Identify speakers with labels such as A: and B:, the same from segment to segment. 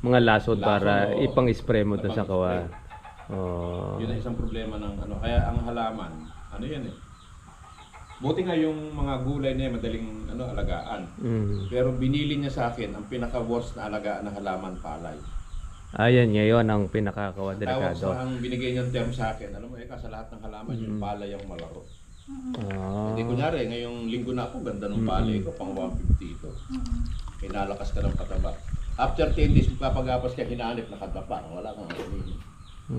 A: mga lasod para
B: Lason, oo.
A: ipang-spray mo doon sa kawa. Oh.
B: Yun ang isang problema ng ano. Kaya ang halaman, ano yan eh. Buti nga yung mga gulay na yan, madaling ano, alagaan.
A: Mm.
B: Pero binili niya sa akin ang pinaka-worst na alagaan na halaman palay.
A: Ayan, ngayon ang pinakakawa
B: Tawag
A: delikado.
B: sa ang binigay niyang term sa akin, alam mo eka sa lahat ng halaman yung palay ang malaro.
A: Ah.
B: Hindi kunyari, ngayong linggo na ako, ganda ng palay ko, pang 150 ito. Pinalakas ka ng pataba. After 10 days, magpapagapas ka, hinahanip, nakadapa. Wala kang ano.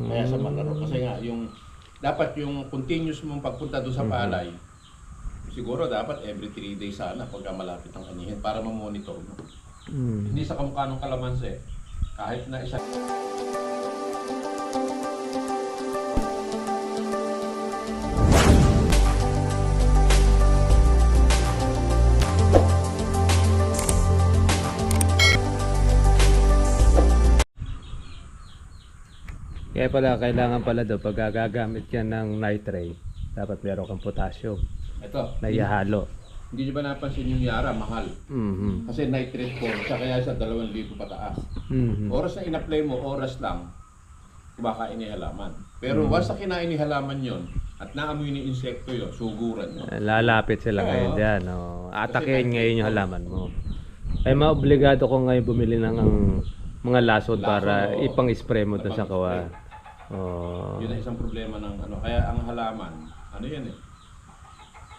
B: Kaya sa malaro. Kasi nga, yung, dapat yung continuous mong pagpunta doon sa palay, siguro dapat every 3 days sana pagka malapit ang anihin para ma-monitor mo.
A: Mm.
B: Hindi sa kamukha ng kalamansi. Kahit na isa...
A: Kaya pala, kailangan pala daw, pag gagamit ka ng nitrate, dapat meron kang potassium
B: Ito,
A: na ihalo.
B: hindi nyo ba napansin yung Yara, mahal?
A: Mhm.
B: Kasi nitrate form, siya kaya sa 2,000 pataas.
A: Mhm.
B: Oras na in-apply mo, oras lang, kumakain ni halaman. Pero
A: Mm.
B: once na kinain ni halaman yon at naamoy ni insekto yon, suguran nyo.
A: Lalapit sila
B: Oo.
A: ngayon dyan. Oh. Atakin
B: Kasi
A: ngayon yung halaman mo. Ay maobligado ko ngayon bumili ng ang mga lasod para
B: oo.
A: ipang-spray mo doon sa kawa. Oh.
B: Yun ang isang problema ng ano. Kaya ang halaman, ano yan eh.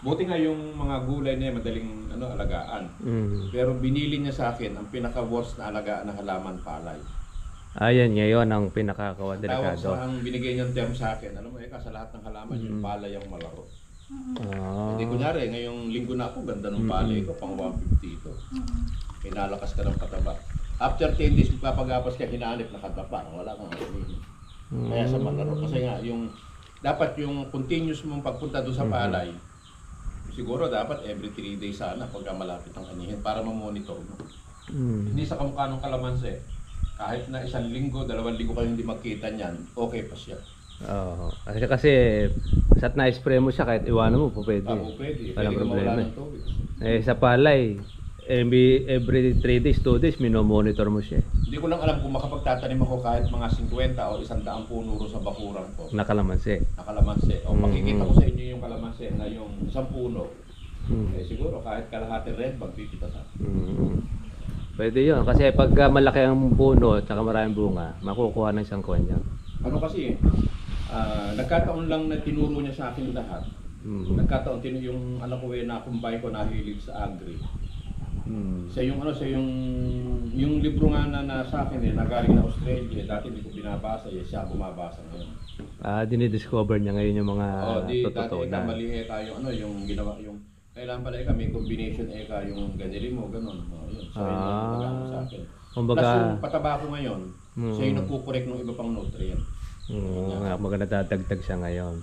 B: Buti nga yung mga gulay na yan, madaling ano, alagaan.
A: Mhm.
B: Pero binili niya sa akin ang pinaka-worst na alagaan na halaman palay.
A: Ayan, ngayon ang pinakakawa
B: Tawag
A: delikado.
B: sa ang binigay niyang term sa akin, alam mo eka sa lahat ng halaman yung palay ang malaro.
A: Ah.
B: Hindi kunyari, ngayong linggo na ako, ganda ng palay ko, pang 150 ito. Pinalakas ka ng pataba. After 10 days, magpapagapas ka, hinahanip, nakadapa. Wala kang ano. Kaya sa malaro. Kasi nga, yung, dapat yung continuous mong pagpunta doon sa palay, siguro dapat every 3 days sana pagka malapit ang anihin para ma-monitor mo.
A: Mhm.
B: Hindi sa kamukha ng kalamansi. Kahit na isang linggo, dalawang linggo kayo hindi magkita niyan, okay pa siya.
A: Oo. Kasi kasi sa na-spray mo siya kahit iwanan mo po pwede.
B: Ako pwede.
A: Walang
B: Pwede
A: problema. Eh sa palay, every, every 3 days, 2 days, minomonitor mo siya.
B: Hindi ko lang alam kung makapagtatanim ako kahit mga 50 o 100 puno ro sa bakuran ko.
A: Nakalamansi.
B: Na kalamansi. O
A: Mm.
B: makikita ko sa inyo yung kalamansi na yung isang puno.
A: Mhm.
B: Eh siguro kahit kalahati red bag pipita sa.
A: Mm. Pwede yun. Kasi pagka malaki ang puno at saka maraming bunga, makukuha ng isang kuwan niya.
B: Ano kasi, ah, nagkataon lang na tinuro niya sa akin lahat.
A: Mm.
B: Nagkataon, tinu yung anak ko eh, na kumbay ko nahilig sa agri.
A: Mm.
B: Siya yung ano, siya yung yung libro nga na nasa akin eh, nagaling na Australia. Dati hindi ko binabasa eh, siya bumabasa ngayon.
A: Ah, dinidiscover niya ngayon yung mga
B: oh, di dati
A: totoo
B: eka,
A: na.
B: mali eka yung ano, yung ginawa yung kailangan pala eka, may combination eka yung ganili mo, ganun. Oh, yun. So, yun
A: Ah.
B: yung nagano sa akin.
A: Kumbaga,
B: Plus yung pataba ko ngayon,
A: Mm.
B: siya yung nagkukorek ng iba pang nutrient.
A: mm, nga, maganda dadagdag siya ngayon.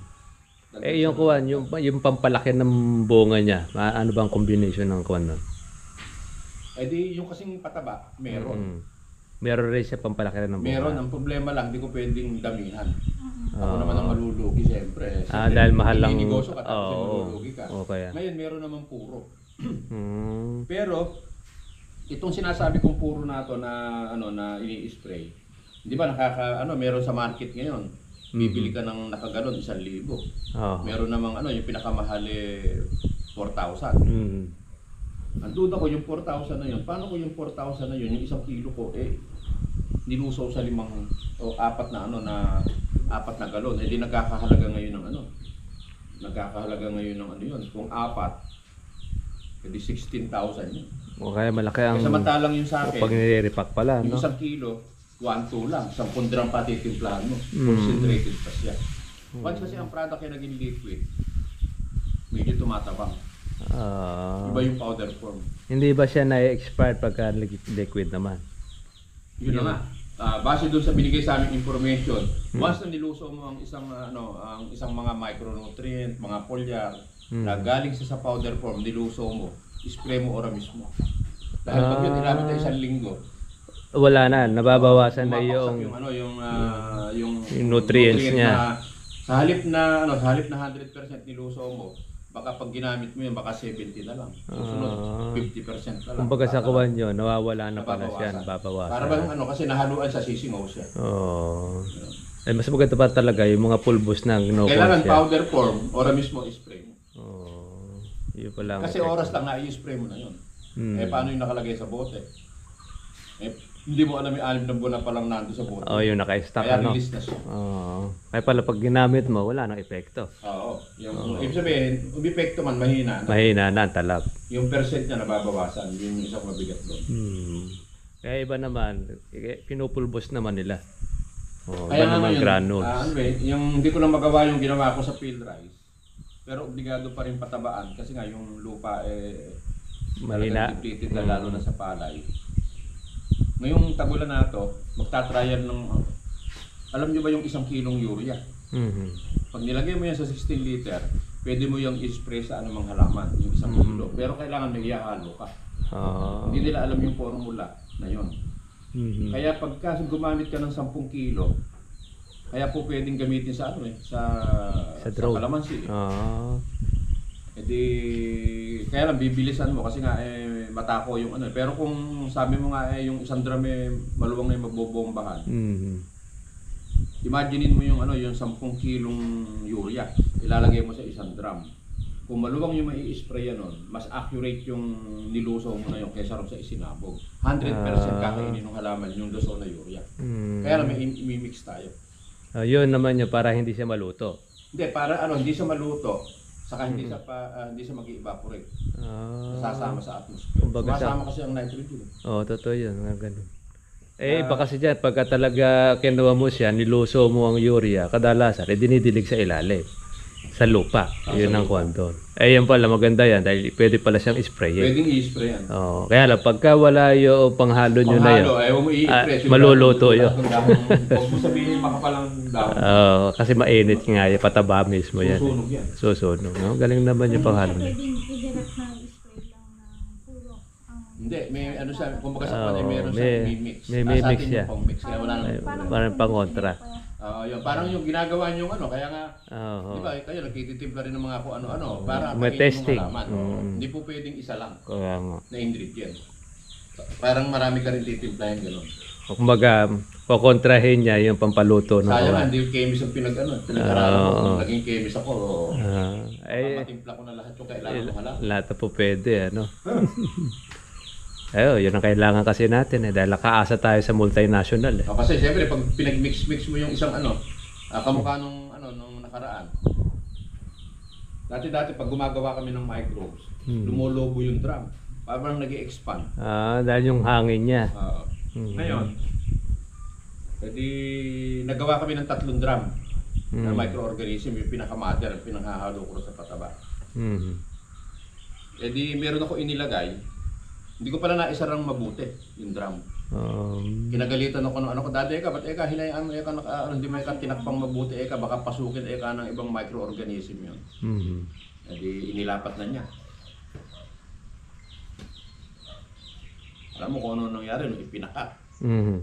B: Dagdag
A: Eh, yung kuwan, yung, yung pampalaki ng bunga niya, ano bang combination ng kuwan nun?
B: Eh di, yung kasing pataba, meron.
A: Mm. Meron rin siya pampalaki rin ng bunga.
B: Meron, ang problema lang, hindi ko pwedeng damihan. Ako
A: Ah.
B: naman ang malulugi, siyempre.
A: Ah, dahil mahal lang.
B: Negosyo ka, tapos
A: Oo.
B: malulugi ka.
A: Okay.
B: Ngayon, meron naman puro.
A: Mm.
B: Pero, itong sinasabi kong puro na to na, ano, na ini-spray, di ba nakaka, ano, meron sa market ngayon. Bibili ka ng nakagalon, isang libo.
A: Oh.
B: Meron namang, ano, yung pinakamahal eh, 4,000.
A: Mm.
B: Ang duda ko, yung 4,000 na yun, paano ko yung 4,000 na yun, yung isang kilo ko, eh, nilusaw sa limang, o apat na, ano, na, apat na galon. Eh, di nagkakahalaga ngayon ng, ano, nagkakahalaga ngayon ng, ano yun, kung apat, edi 16,000 yun.
A: O kaya malaki ang
B: Eh, samantalang yung sa
A: pag
B: akin,
A: nire-repack pala,
B: yung
A: no?
B: isang kilo, 1-2 lang, 10 dirham pa titimplahan mo.
A: Mm.
B: Concentrated pa siya. Once kasi ang product ay naging liquid, medyo tumatabang.
A: Ah.
B: Iba yung powder form.
A: hindi ba siya na-expired pagka li- liquid naman?
B: Yun na nga. Ah, base doon sa binigay sa aming information,
A: Hmm.
B: once na niluso mo ang isang ano, ang isang mga micronutrient, mga polyar
A: Hmm.
B: na galing sa sa powder form, niluso mo, spray mo ora mismo. Dahil pag yun
A: Ah.
B: inabot na isang linggo,
A: Wala na, nababawasan na
B: Pumapaksak
A: yung...
B: yung ano yung ah, yung,
A: Yung nutrients
B: nutrient
A: niya.
B: na sa halip na ano sa halip na 100% niluso mo baka pag ginamit mo yun, baka 70 na lang. Susunod,
A: Ah.
B: 50% na lang.
A: Kumbaga sa
B: Tataas.
A: kuwan yun, nawawala na pala siya,
B: Nababawasan. Para bang ano, kasi nahaluan sa sisingaw siya.
A: Oo. Eh, mas maganda pa talaga yung mga pulbos ng no
B: Kailangan
A: siya.
B: powder form, ora mismo spray mo.
A: Oo. Yun pala. ang
B: Kasi
A: effect.
B: oras lang na i-spray mo na yun.
A: Hmm.
B: Eh, paano yung nakalagay sa bote? Eh, hindi mo alam yung alim na buwan na palang nando sa bote.
A: Oh, yung naka-stack
B: Kaya
A: ano.
B: release na siya.
A: Oo. Kaya pala pag ginamit mo, wala nang epekto.
B: Oo. Yung, Ibig sabihin, umipekto man, mahina. na.
A: Mahina na ang talab.
B: Yung percent niya nababawasan, yun yung isang mabigat doon.
A: Hmm. Kaya iba naman, eh, pinupulbos naman nila. Oh, iba naman
B: ngayon,
A: granules.
B: ah, ano eh, yung hindi ko lang magawa yung ginawa ko sa field rice. Pero obligado pa rin patabaan kasi nga yung lupa eh
A: Mahina.
B: talagang depleted na lalo na sa palay. Ngayong tagulan na to, magtatryan ng alam nyo ba yung isang kilong urea?
A: Mhm.
B: Pag nilagay mo yan sa 16 liter, pwede mo yung i-spray sa anumang halaman, yung isang kilo. Pero kailangan may ihahalo ka.
A: Oo.
B: Hindi nila alam yung formula na yun.
A: Mhm.
B: Kaya pagka gumamit ka ng 10 kilo, kaya po pwedeng gamitin sa ano eh, sa,
A: Sa drone.
B: kalamansi.
A: Oo.
B: E di, kaya lang bibilisan mo kasi nga eh, matako yung ano. eh. Pero kung sabi mo nga eh, yung isang drum eh, maluwang na yung magbobombahan,
A: Mhm.
B: imaginein mo yung ano, yung 10 kilong urea, ilalagay mo sa isang drum. Kung maluwang yung mai spray nun, mas accurate yung nilusaw mo na yung kesa sa isinabog. 100%
A: Ah.
B: kakainin ng halaman yung lusaw na urea.
A: Mhm.
B: Kaya lang may im- imimix tayo.
A: Yun naman yun, para hindi siya maluto.
B: Hindi, para ano, hindi siya maluto, saka hindi siya pa, ah, hindi siya mag-evaporate.
A: Ah.
B: Nasasama sa atmosphere.
A: Kumbaga sa-
B: Sumasama kasi ang nitrogen.
A: Oo, totoo yun. Nga ganun. Eh, iba kasi dyan, pagka talaga kinuha mo siya, niluso mo ang urea, kadalasan, eh, dinidilig sa ilalim. Sa lupa. yun ang kuwan doon. Eh, yan pala, maganda yan, dahil pwede pala siyang spray. Eh.
B: Pwedeng i-spray yan.
A: Oo. Kaya lang, pagka wala yung panghalo nyo na yun,
B: Panghalo, ayaw mo i-spray.
A: Ah, maluluto yun.
B: Huwag mo sabihin makapalang dahon.
A: Oo, kasi mainit nga yan, pataba mismo yan. Eh.
B: Susunog yan.
A: Susunog. No? Galing naman yung panghalo niya.
C: Pwedeng i-direct na spray lang ng puro ang
B: Hindi, may ano siya, kumbaga sa
A: Oo,
B: kanila meron
A: may-
B: siyang mimix.
A: may
B: Ah, sa
A: mimix
B: atin
A: siya.
B: yung pang-mix, kaya wala nang
A: Ay, parang pangontra.
B: Oo, yun. Parang yung ginagawa niyong ano, kaya nga,
A: Oo.
B: di ba, kayo nagtitimpla rin ng mga kung ano-ano, para
A: May
B: yung
A: testing.
B: halaman. Oo.
A: Mm.
B: Hindi po pwedeng isa lang
A: Kaya nga.
B: na ingredient. Parang marami ka rin titimplahin gano'n.
A: Kumbaga, kukontrahin niya yung pampaluto ng
B: Sayang hindi yung chemist ang pinag ano, pinag-aralan ko. Kung naging chemist ako,
A: Ah, eh,
B: matimpla ko na lahat yung kailangan ko hala.
A: lahat na po pwede, ano. Ayo, yun ang kailangan kasi natin eh. Dahil nakaasa tayo sa multinational eh.
B: O, kasi siyempre, pag pinag-mix-mix mo yung isang ano, ah, kamukha nung, ano, nung nakaraan. Dati-dati, pag gumagawa kami ng microbes,
A: Hmm.
B: lumolobo yung drum. Parang nag expand
A: Ah, dahil yung hangin niya.
B: Oo.
A: Hmm.
B: Ngayon, edi nagawa kami ng tatlong drum na
A: Hmm.
B: microorganism, yung pinaka-mother, yung pinakahalo ko sa pataba.
A: Mhm.
B: Eh di meron ako inilagay. Hindi ko pala naisarang mabuti yung drum.
A: Um,
B: Kinagalitan ako ng ano ko, dati eka, ba't eka, hinayaan mo eka, naka, ano, hindi mo eka tinakpang mabuti eka, baka pasukin eka ng ibang microorganism yun.
A: mhm.
B: Eh di inilapat na niya. Alam mo kung ano nangyari nung ipinaka.
A: Mhm.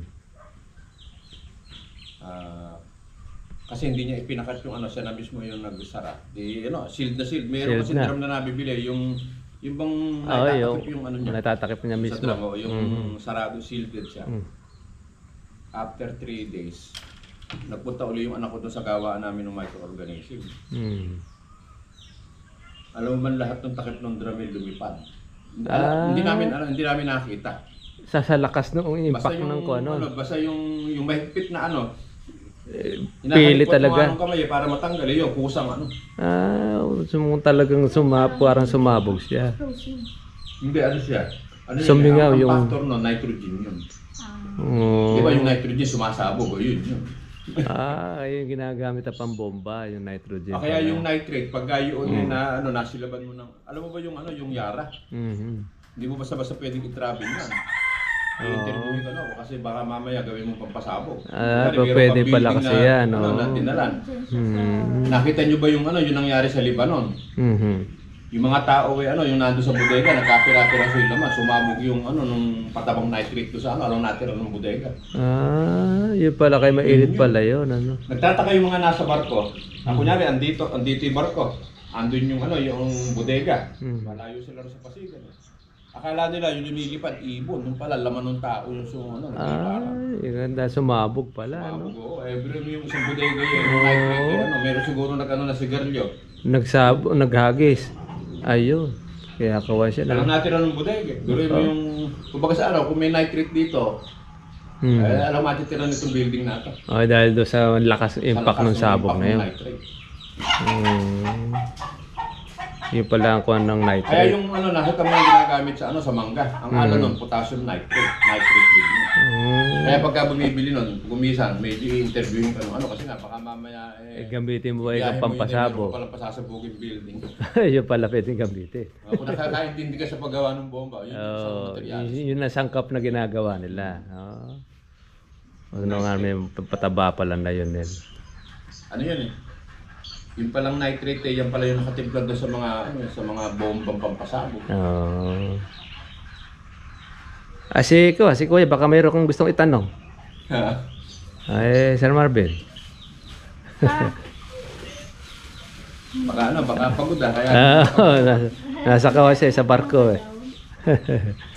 B: Ah, kasi hindi niya ipinakat yung ano, siya na mismo yung nagsara. Di, ano, sealed na sealed. Meron kasi
A: na.
B: drum na nabibili, yung, yung bang natatakip
A: yung,
B: yung ano niya.
A: natatakip niya
B: sa
A: mismo.
B: drum, oh, yung
A: Mhm.
B: sarado, sealed siya.
A: Mm.
B: After 3 days, nagpunta uli yung anak ko doon sa gawaan namin ng microorganism.
A: Mhm.
B: Alam mo man lahat ng takip ng drum ay lumipad. Hindi,
A: Ah.
B: hindi namin alam, hindi namin nakita.
A: Sa, sa lakas ng
B: Basta
A: impact
B: yung
A: ng kuno.
B: ano, basta yung yung mahigpit na ano,
A: pili talaga.
B: anong kamay para matanggal eh, yung kusang ano.
A: Ah, sum talagang suma, parang sumabog siya.
B: Hindi, ano siya? Ano yun,
A: Sumingaw
B: ang,
A: yung-
B: factor no, nitrogen yun.
C: Ah,
A: Oh.
B: Di ba yung nitrogen sumasabog o yun yun.
A: ah, yung ginagamit na pambomba, yung nitrogen.
B: Ah, kaya
A: pala.
B: yung nitrate, pag yun
A: Mm.
B: eh, na ano, nasilaban mo ng, alam mo ba yung ano, yung yara?
A: Mhm.
B: Hindi mo basta-basta pwedeng i-travel yan. I-interview ka na kasi baka mamaya gawin mo pampasabog.
A: Ah,
B: meron
A: pwede pala kasi
B: na,
A: yan,
B: Ano,
A: oh.
B: na dinalan.
A: Mhm.
B: Nakita nyo ba yung ano, yung nangyari sa Lebanon?
A: Mhm.
B: Yung mga tao eh, ano, yung nando sa bodega, nagkapira-pira sa laman, sumabog yung ano, nung patabang nitrate to sa ano, anong natira ng bodega.
A: Ah, yun pala kay mainit pala yun, ano.
B: Nagtataka yung mga nasa barko. Na kunyari, andito, andito yung barko. andun yung ano, yung bodega.
A: Hmm.
B: Malayo sila sa Pasigan. eh. Akala nila yung lumilipad ibon, nung pala laman ng tao yung sung ano, nagkiparang.
A: Ay, ganda. Sumabog pala, no?
B: Mabugo. Every mo yung isang bodega yun, yung night rate, eh, ano, meron siguro nag ano na sigarilyo.
A: Nagsabo, naghagis. Ayun. Kaya kawan siya
B: Alam
A: na.
B: natin anong bodega. Gawin mo yung, kumbaga sa araw, kung may night rate dito,
A: Hmm.
B: eh, alam matitira nitong building na ito.
A: Okay, dahil doon sa lakas
B: Sa
A: impact
B: lakas
A: ng sabog
B: impact
A: na
B: ng
A: yun.
B: night rate.
A: Hmm. Yun pala ang kuhan ng
B: Kaya
A: nitrate.
B: yung ano, nakita mo yung ginagamit sa ano sa mangga. Ang ano nun, potassium nitrate. Nitrate din yun.
A: Hmm.
B: Kaya pagka bumibili nun, gumisan, medyo i-interview yung ano, ano kasi nga, baka mamaya
A: Eh,
B: eh,
A: gamitin mo ay
B: biyahe mo yun, eh, meron
A: pampasabog.
B: ka palang pasasabogin building.
A: yun pala pwedeng gamitin.
B: Uh, kung nakakaintindi ka sa paggawa ng bomba, yun yung isang
A: Oh,
B: materials.
A: yun, yun ang sangkap na ginagawa nila. Oh. Ano nga may pataba pala na yun din.
B: Ano yun eh? Yung palang nitrate eh, yan pala yung nakatimpla doon sa mga, ano, sa mga bombang pampasabog.
A: Oh. Ah, si, ko, si Kuya, baka mayroon kang gustong itanong. Ay, Sir Marvin.
B: baka ano, baka pagod ah, kaya
A: Ah, nasa, nasa kawasay sa barko eh.